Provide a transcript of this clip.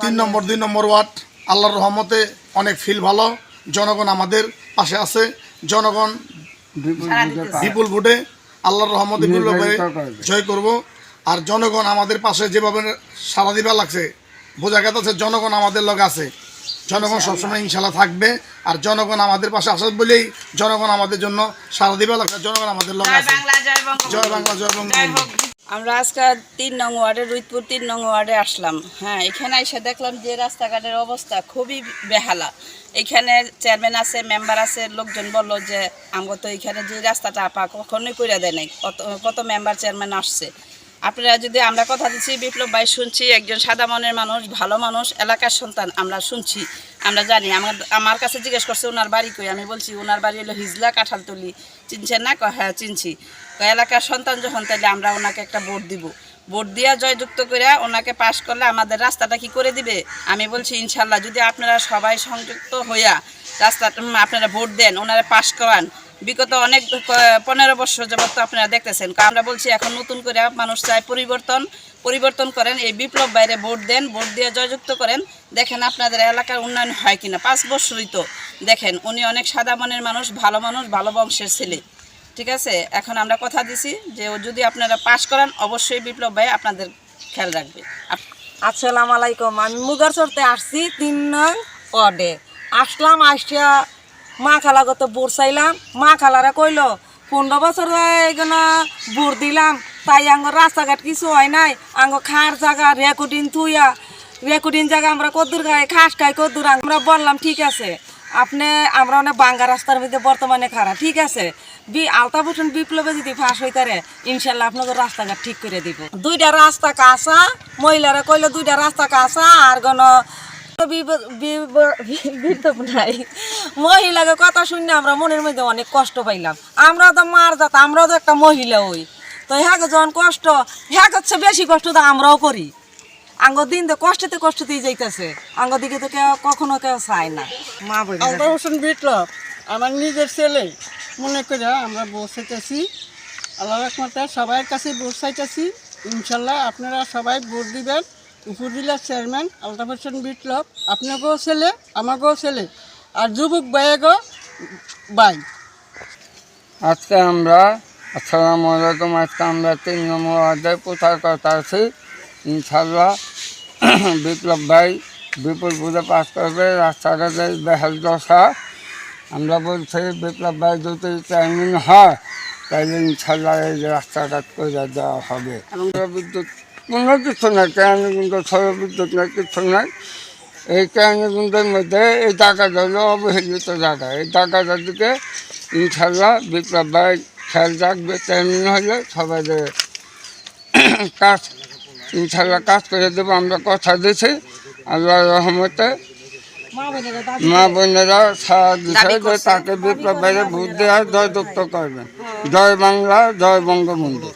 তিন নম্বর দুই নম্বর ওয়ার্ড। আল্লাহর রহমতে অনেক ফিল ভালো। জনগণ আমাদের পাশে আছে। জনগণ বিপুল ভোটে আল্লাহর রহমতে বিপুলভাবে জয় করব। আর জনগণ আমাদের পাশে যেভাবে সারা দিবা লাগছে বোঝা গেছে জনগণ আমাদের লগে আছে। জনগণ সবসময় ইনশাল্লাহ থাকবে। আর জনগণ আমাদের পাশে আসে বলেই জনগণ আমাদের জন্য সারা দিবা লাগছে। জনগণ আমাদের লগে আছে। জয় বাংলা জয় বঙ্গবন্ধু। আমরা আজকে তিন নং ওয়ার্ডে রুইতপুর তিন নং ওয়ার্ডে আসলাম। হ্যাঁ এখানে এসে দেখলাম যে রাস্তাঘাটের অবস্থা খুবই বেহালা। এখানে চেয়ারম্যান আছে, মেম্বার আছে, লোকজন বলল যে, আমগো তো এখানে যে রাস্তাটা আপা কখনোই করে দেয় নাই। কত কত মেম্বার চেয়ারম্যান আসছে? আপনারা যদি আমরা কথা দিচ্ছি, বিপ্লব ভাই শুনছি, একজন সাদা মনের মানুষ, ভালো মানুষ, এলাকার সন্তান, আমরা শুনছি। আমরা জানি, আমার আমার কাছে জিজ্ঞেস করছে, ওনার বাড়ি কই? আমি বলছি, ওনার বাড়ি হলো হিজলা কাঁঠাল তুলি চিনছেন না? হ্যাঁ চিনছি। এলাকার সন্তান যখন, তাইলে আমরা ওনাকে একটা বোর্ড দিব। বোর্ড দিয়া জয়যুক্ত করে ওনাকে পাশ করলে আমাদের রাস্তাটা কি করে দিবে? আমি বলছি, ইনশাল্লাহ, যদি আপনারা সবাই সংযুক্ত হইয়া রাস্তা আপনারা ভোট দেন, ওনারা পাশ করান বিগত অনেক পনেরো বছর যাবত তো আপনারা দেখতেছেন। আমরা বলছি এখন নতুন করে মানুষ চায় পরিবর্তন পরিবর্তন করেন, এই বিপ্লব বাইরে ভোট দেন, ভোট দিয়ে জয়যুক্ত করেন। দেখেন আপনাদের এলাকার উন্নয়ন হয় কিনা, পাঁচ বছরই তো। দেখেন, উনি অনেক সাদা মনের মানুষ, ভালো মানুষ, ভালো বংশের ছেলে। ঠিক আছে? এখন আমরা কথা দিছি যে, ও যদি আপনারা পাশ করান, অবশ্যই বিপ্লব ভাই আপনাদের খেয়াল রাখবে। আসসালামু আলাইকুম। আমি মুগার চড়তে আসছি তিন নং ওয়ার্ডে। আসলাম, আসিয়া মা খালাগত বুট চাইলাম। মা খালারা কইল, পনেরো বছর বুট দিলাম। তাই আঙ্গ রাস্তাঘাট কিছু হয় নাই। আঙ্গ খার জায়গা, রেকর্ডিং থুইয়া, রেকর্ডিং জায়গা আমরা কদ্দুর খাই খাস খাই কদ্দুর আমরা বললাম, ঠিক আছে, আপনি, আমরা অনেক বাঙ্গা রাস্তার মধ্যে বর্তমানে খারাপ ঠিক আছে। বি, আলতা ভূষণ বিপ্লবে যদি ফাঁস হইতারে, ইনশাল্লাহ আপনাদের রাস্তাঘাট ঠিক করে দিব। দুইটা রাস্তা কাঁচা, মহিলারা কইলে, দুইটা রাস্তা কাঁচা, আর গণ নাই। মহিলাকে কথা শুনে আমরা মনের মধ্যে অনেক কষ্ট পাইলাম। আমরা তো মার যাত আমরাও তো একটা মহিলা ওই তো হ্যাঁ যখন কষ্ট হ্যাঁ হচ্ছে বেশি কষ্ট তো আমরাও করি। আঙ্গ দিন তো কষ্টতে কষ্টতেই যাইতেছে। আঙ্গ দিকে তো কেউ কখনো কেউ চায় না। মা বলি হোসেন বিপ্লব আমার নিজের ছেলে। মনে করে আমরা বসাইতেছি আল্লাহ রহমতে সবার কাছে বসাইতেছি ইনশাল্লাহ আপনারা সবাই ভোট দিবেন। উপজেলার চেয়ারম্যান আলতাফ হোসেন বিপ্লব আপনাকেও ছেলে আমাকেও ছেলে আর যুবক ভাইয়েগো বাই আজকে আমরা আসসালামু আলাইকুম আজকে আমরা তিন নম্বর অধ্যায় প্রচার করতে আছি ইনশাল্লাহ বিপ্লব ভাই বিপুল পুজো পাস করবে রাস্তাঘাটে বেহাল দশা। আমরা বলছি বিপ্লব ভাই যদি চেয়ারম্যান হয় তাহলে ইনশাল্লাহ এই রাস্তাঘাট করে দেওয়া হবে। আমরা বিদ্যুৎ কোনো কিছু নাই কেন কিন্তু সৌর বিদ্যুৎ নাই কিছু নাই। এই কেরানীগঞ্জের মধ্যে এই জায়গাটা হলো অবহেলিত জায়গা। এই জায়গাটার দিকে ইনশাল্লাহ বিপ্লব ভাই খেয়াল রাখবে তেমনি হলে সবাই কাজ ইনশাল্লাহ কাজ করে দেবো আমরা কথা দিছি আল্লাহ রহমতে মা বোনেরা সারা দিছে যে তাকে বিপ্লব ভাইয়ের ভোট দেওয়ার জয়যুক্ত করবেন। জয় বাংলা জয় বঙ্গবন্ধু।